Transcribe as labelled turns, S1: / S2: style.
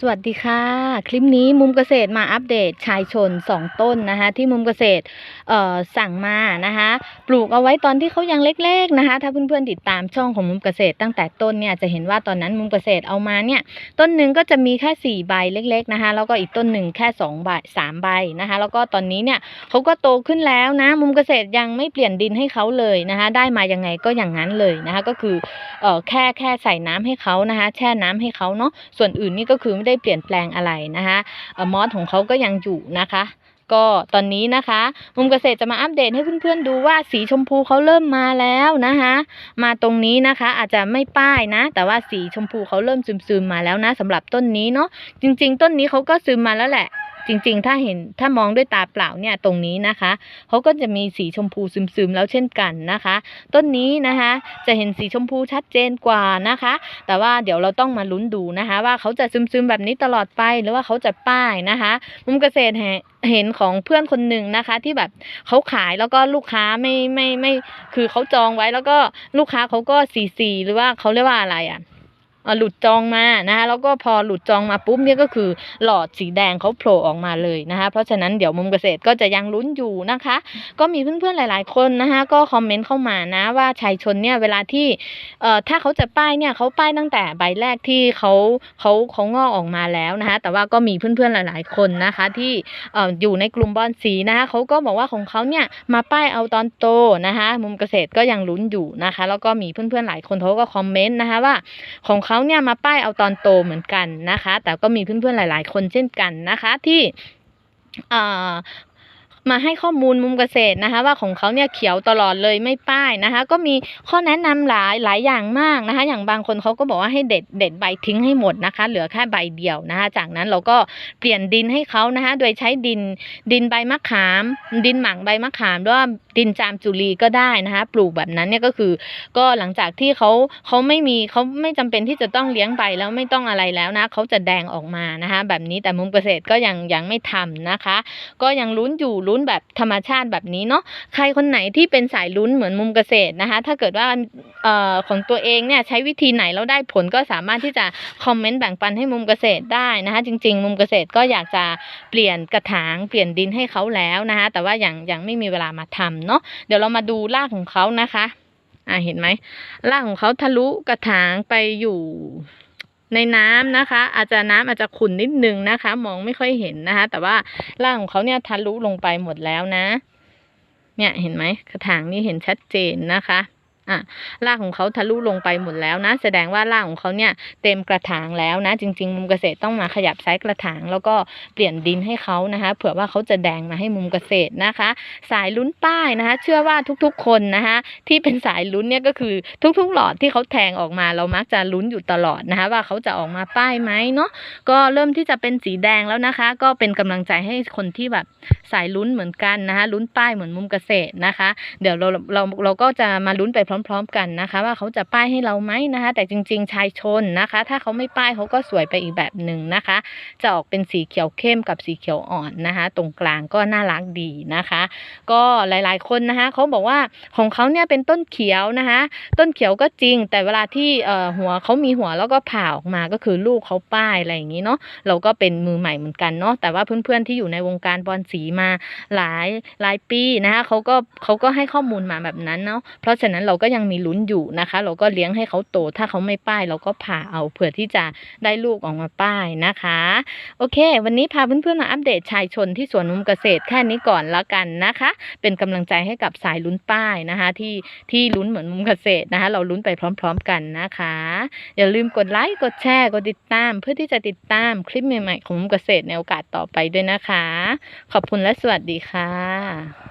S1: สวัสดีค่ะ คลิปนี้มุมเกษตรมาอัปเดตชายชน 2 ต้นนะคะที่มุมเกษตรสั่งมานะคะปลูกเอาไว้ตอนที่เขายังเล็กๆนะคะถ้าเพื่อนๆติดตามช่องของมุมเกษตรตั้งแต่ต้นเนี่ยจะเห็นว่าตอนนั้นมุมเกษตรเอามาเนี่ยต้นหนึ่งก็จะมีแค่ 4 ใบเล็กๆนะคะแล้วก็อีกต้นหนึ่งแค่2ใบ3ใบนะคะแล้วก็ตอนนี้เนี่ยเขาก็โตขึ้นแล้วนะมุมเกษตรยังไม่เปลี่ยนดินให้เขาเลยนะคะได้มายังไงก็อย่างนั้นเลยนะคะก็คือแค่แค่ใส่น้ำให้เขานะคะแช่น้ำให้เขาเนาะส่วนอื่นนี่ก็คือไม่ได้เปลี่ยนแปลงอะไรนะคะเอ่อมอสของเขาก็ยังอยู่นะคะก็ตอนนี้นะคะ มุมเกษตรจะมาอัปเดตให้เพื่อนๆดูว่าสีชมพูเขาเริ่มมาแล้วนะคะ มาตรงนี้นะคะ อาจจะไม่ป้ายนะ แต่ว่าสีชมพูเขาเริ่มซึมๆมาแล้วนะสำหรับต้นนี้เนาะจริง ๆ ต้นนี้เขาก็ซึมมาแล้วแหละ จริงๆ ถ้าเห็นถ้ามองด้วยตาเปล่าเนี่ยตรงนี้นะคะเขาก็จะมีสีชมพูซึมๆแล้วเช่นกันนะคะ ต้นนี้นะคะจะเห็นสีชมพูชัดเจนกว่านะคะ แต่ว่าเดี๋ยวเราต้องมาลุ้นดูนะคะ ว่าเขาจะซึมๆแบบนี้ตลอดไปหรือว่าเขาจะป้ายนะคะ มุมเกษตรเห็นเห็นของเพื่อนคนหนึ่งนะคะ ที่แบบเขาขายแล้วก็ลูกค้าไม่ไม่ไม่คือเขาจองไว้แล้วก็ลูกค้าเขาก็สีสีหรือว่าเขาเรียกว่าอะไรอะเอ่อ หลุดจองมานะคะแล้วก็พอหลุดจองมาปุ๊บเนี่ยก็คือหลอดสีแดงเขาโผล่ออกมาเลยนะคะเพราะฉะนั้นเดี๋ยวมุมเกษตรก็จะยังลุ้นอยู่นะคะ ก็มีเพื่อนๆหลาย ๆ คนนะคะก็คอมเมนต์เข้ามานะว่าชายชนเนี่ยเวลาที่เอ่อถ้าเขาจะป้ายเนี่ยเขาป้ายตั้งแต่ใบแรกที่เขาเขาเขางอกออกมาแล้วนะคะแต่ว่าก็มีเพื่อนๆหลาย ๆ คนนะคะที่เอ่ออยู่ในกลุ่มบอลสีนะคะเขาก็บอกว่าของเขาเนี่ยมาป้ายเอาตอนโตนะคะมุมเกษตรก็ยังลุ้นอยู่นะคะ แล้วก็มีเพื่อนๆหลายคนเขาก็คอมเมนต์นะคะว่าของเขาเนี่ยมาป้ายเอาตอนโตเหมือนกันนะคะ แต่ก็มีเพื่อนๆหลาย ๆ คนเช่นกันนะคะที่ มาให้ข้อมูลมุมเกษตรนะคะ ว่าของเขาเนี่ยเขียวตลอดเลยไม่ป้ายนะคะ ก็มีข้อแนะนำหลายหลายอย่างมากนะคะ อย่างบางคนเขาก็บอกว่าให้เด็ดเด็ดใบทิ้งให้หมดนะคะ เหลือแค่ใบเดียวนะคะ จากนั้นเราก็เปลี่ยนดินให้เขานะคะ โดยใช้ดินดินใบมะขาม ดินหมักใบมะขามหรือว่าดินจามจุลีก็ได้นะคะ ปลูกแบบนั้นเนี่ยก็คือ ก็หลังจากที่เขาเขาไม่มีเขาไม่จำเป็นที่จะต้องเลี้ยงใบแล้วไม่ต้องอะไรแล้วนะเขาจะแดงออกมานะคะ แบบนี้แต่มุมเกษตรก็ยังยังไม่ทำนะคะ ก็ยังลุ้นอยู่ลุ้น้นแบบธรรมชาติแบบนี้เนาะใครคนไหนที่เป็นสายลุ้นเหมือนมุมเกษตรนะคะ ถ้าเกิดว่าเอ่อของตัวเองเนี่ยใช้วิธีไหนแล้วได้ผลก็สามารถที่จะคอมเมนต์แบ่งปันให้มุมเกษตรได้นะคะ จริง ๆ มุมเกษตรก็อยากจะเปลี่ยนกระถางเปลี่ยนดินให้เขาแล้วนะคะแต่ว่ายังยังไม่มีเวลามาทำเนาะเดี๋ยวเรามาดูรากของเขานะคะอ่าเห็นไหมรากของเขาทะลุกระถางไปอยู่ ในน้ำนะคะ อาจจะน้ำอาจจะขุ่นนิดนึงนะคะ มองไม่ค่อยเห็นนะคะ แต่ว่าร่างของเขาเนี่ยทะลุลงไปหมดแล้วนะ เนี่ยเห็นไหมกระถางนี่เห็นชัดเจนนะคะ อะรากของเขาทะลุลงไปหมดแล้วนะ แสดงว่ารากของเขาเนี่ยเต็มกระถางแล้วนะ จริง ๆ มุมเกษตรต้องมาขยับไซส์กระถาง แล้วก็เปลี่ยนดินให้เขานะคะ เผื่อว่าเขาจะแดงมาให้มุมเกษตรนะคะ สายลุ้นป้ายนะคะ เชื่อว่าทุกๆคนนะคะที่เป็นสายลุ้นเนี่ยก็คือทุกๆหลอดที่เขาแทงออกมาเรามักจะลุ้นอยู่ตลอดนะคะว่าเขาจะออกมาป้ายไหมเนาะก็เริ่มที่จะเป็นสีแดงแล้วนะคะ ก็เป็นกำลังใจให้คนที่แบบสายลุ้นเหมือนกันนะคะลุ้นป้ายเหมือนมุมเกษตรนะคะ เดี๋ยวเราเราเราก็จะมาลุ้นไปพร้อมพร้อม ๆ กันนะคะ ว่าเขาจะป้ายให้เราไหมนะคะ แต่จริง ๆ ชายชนนะคะ ถ้าเขาไม่ป้ายเขาก็สวยไปอีกแบบหนึ่งนะคะ จะออกเป็นสีเขียวเข้มกับสีเขียวอ่อนนะคะ ตรงกลางก็น่ารักดีนะคะ ก็หลายๆคนนะคะเขาบอกว่าของเขาเนี่ยเป็นต้นเขียวนะคะ ต้นเขียวก็จริง แต่เวลาที่หัวเขามีหัวแล้วก็ผ่าออกมาก็คือลูกเขาป้ายอะไรอย่างนี้เนาะเราก็เป็นมือใหม่เหมือนกันเนาะแต่ว่าเพื่อนๆที่อยู่ในวงการบอลสีมาหลายหลายปีนะคะเขาก็เขาก็ให้ข้อมูลมาแบบนั้นเนาะเพราะฉะนั้นเราก็็ยังมีลุ้นอยู่นะคะ เราก็เลี้ยงให้เขาโต ถ้าเขาไม่ป้ายเราก็ผ่าเอาเผื่อที่จะได้ลูกออกมาป้ายนะคะ โอเค วันนี้พาเพื่อนๆมาอัปเดตชายชนที่สวนมุมเกษตรแค่นี้ก่อนแล้วกันนะคะ เป็นกำลังใจให้กับสายลุ้นป้ายนะคะ ที่ที่ลุ้นเหมือนมุมเกษตรนะคะ เราลุ้นไปพร้อม ๆ กันนะคะ อย่าลืมกดไลค์กดแชร์กดติดตาม เพื่อที่จะติดตามคลิปใหม่ๆของมุมเกษตรในโอกาสต่อไปด้วยนะคะ ขอบคุณและสวัสดีค่ะ